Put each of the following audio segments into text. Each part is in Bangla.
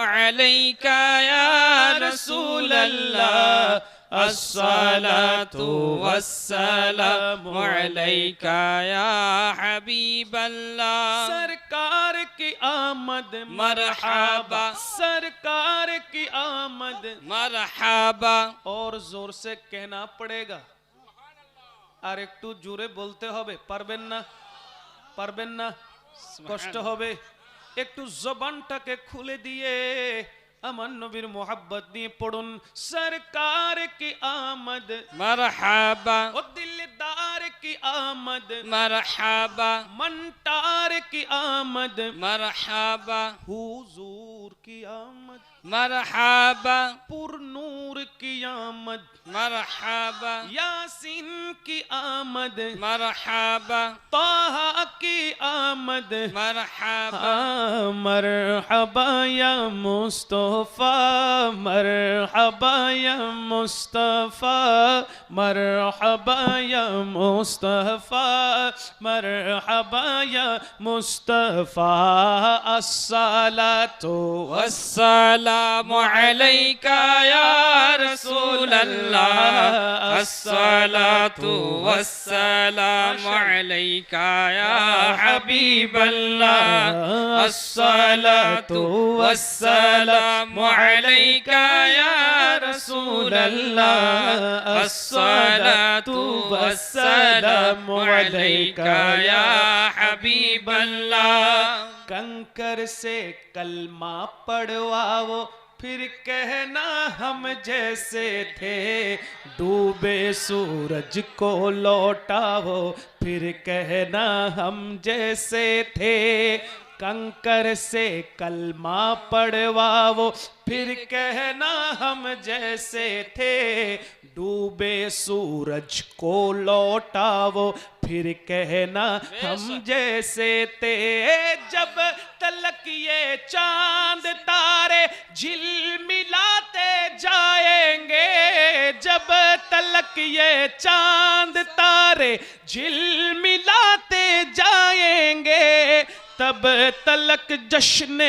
عليك يا رسول الله الصلاة والسلام عليك يا حبيب اللہ سرکار کی آمد مرحبا سرکار کی آمد مرحبا اور زور سے کہنا پڑے گا আর একটু জোরে বলতে হবে পারবেন না পারবেন না কষ্ট হবে একটু জবানটাকে খুলে দিয়ে আমার নবীর মোহাব্বত নিয়ে পড়ুন সরকার কি আমদ مرحبا ও দিলদার কি আমদ مرحبا منٹار کی آمد مرحبا حضور کی آمد مرحبا پر نور کی آمد مرحبا یاسین کی آمد مرحبا طه کی آمد مرحبا. آ، مرحبا یا مصطفیٰ مرحبا یا مصطفیٰ مرحبا یا مصطفیٰ مرحبا یا مصطفیٰ الصلاة والسلام عليك يا رسول الله. الصلاة والسلام عليك يا حبيب الله الصلاة والسلام عليك يا رسول الله الصلاة والسلام عليك يا حبيب الله कंकर से कलमा पढ़वाओ پھر کہنا ہم جیسے تھے۔ ڈوبے سورج کو لوٹاؤ پھر کہنا ہم جیسے تھے۔ کنکر سے کلمہ پڑھواو پھر کہنا ہم جیسے تھے ڈوبے سورج کو لوٹاو پھر کہنا ہم جیسے تھے۔ جب تلک یہ چاند تارے جل ملاتے جائیں گے جب تلک یہ چاند تارے جل ملاتے جائیں گے تب تلک جشن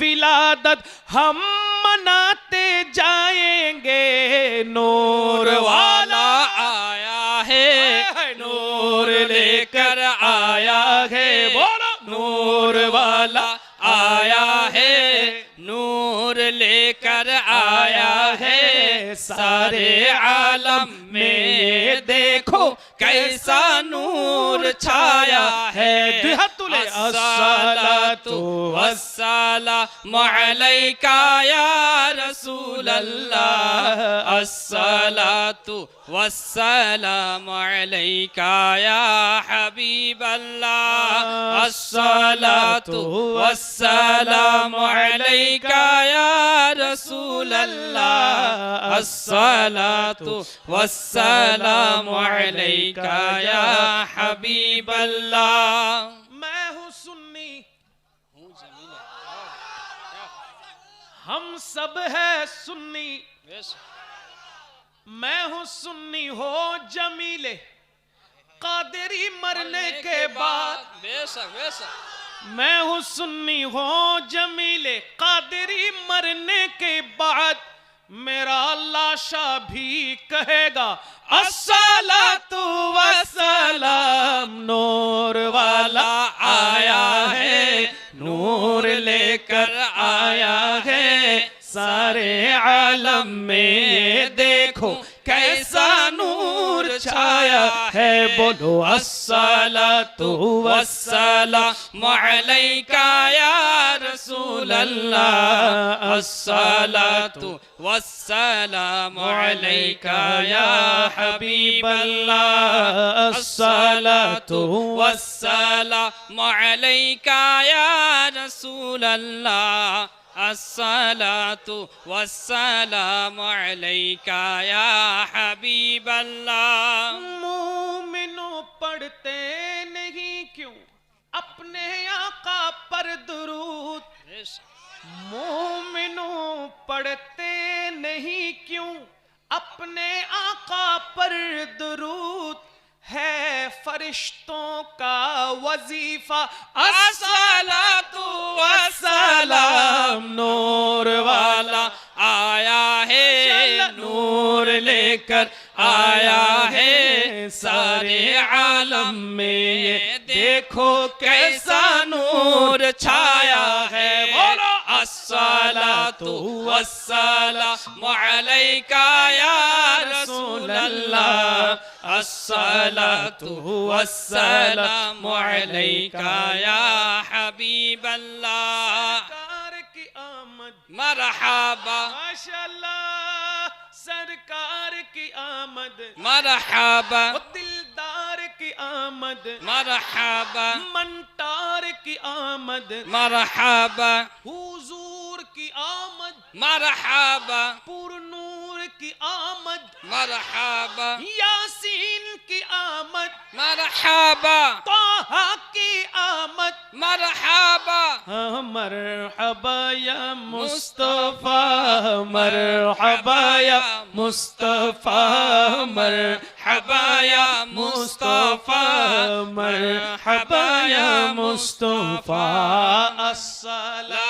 ولادت ہم مناتے جائیں گے۔ نور والا آیا ہے، نور لے کر آیا ہے۔ نور والا آیا ہے، نور لے کر آیا ہے۔ سارے عالم میں دیکھو कैसा नूर छाया है दुहतुले अस्सलातु वस्सलाम अलैका या रसूल अल्लाह अस्सलातु वस्सलाम अलैका या हबीब अल्लाह الصلاة والسلام عليك يا رسول الله. الصلاة والسلام عليك يا حبيب الله. ما هو سني ہوں ہم سب ہے سنی. میں ہوں سنی ہو جمیلے. مرنے کے بعد بے شک بے میں ہوں سنی ہوں جمیل قادری مرنے کے بعد میرا لاشا بھی کہے گا تو والسلام نور والا آیا ہے نور لے کر آیا ہے۔ سارے عالم میں دیکھو کیسا نور ছায়া হে বলো আসসালাতু ওয়াসসালাম আলাইকা ইয়া রাসূলুল্লাহ আসসালাতু والسلام عليك يا حبيب الله الصلاة والسلام عليك يا رسول الله الصلاة والسلام عليك يا حبيب الله. مومنوں پڑھتے نہیں کیوں؟ اپنے آقا پر درود۔ مومنوں پڑھتے نہیں کیوں؟ اپنے آقا پر درود۔ ہے فرشتوں کا وظیفہ۔ السلام लेकर आया है सारे आलम में ये देखो कैसा नूर छाया है बोलो अस्सलातु वस्सलाम अलैका या रसूल अल्लाह अस्सलातु वस्सलाम अलैका या हबीब अल्लाह सरकार की आमद मरहबा माशाल्लाह सरकार की आमद मरहबा वो दिलदार की आमद मरहबा मंटार की आमद मरहबा हुजूर की आमद मरहबा पुरनूर की आमद मरहबा यासीन की आमद मरहबा ताहा की आमद मरहबा हाँ, मरहबा या मुस्तफा मरहबा মুস্তফা মর হবায়া মুস্তফা মর হবায়া মুস্তফা আসসালাম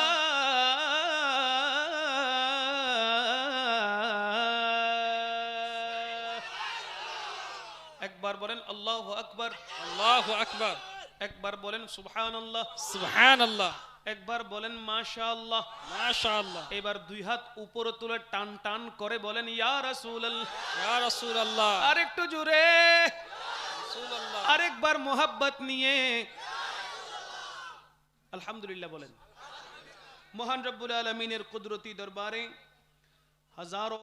একবার বলেন আল্লাহ আকবার আল্লাহু আকবার। একবার বলেন সুবহান আল্লাহ সুবহানাল্লাহ। একবার বলেন মাশা আল্লাহ মাশাআল্লাহ। এবার দুই হাত উপরে তুলে টান টান করে বলেন ইয়া রাসূল ইয়া রাসূলুল্লাহ। আর একটু জোরে। রাসূলুল্লাহ। আরেকবার মোহাব্বত নিয়ে। আলহামদুলিল্লাহ বলেন। মহান রব্বুল আলমিনের কুদরতি দরবারে হাজারো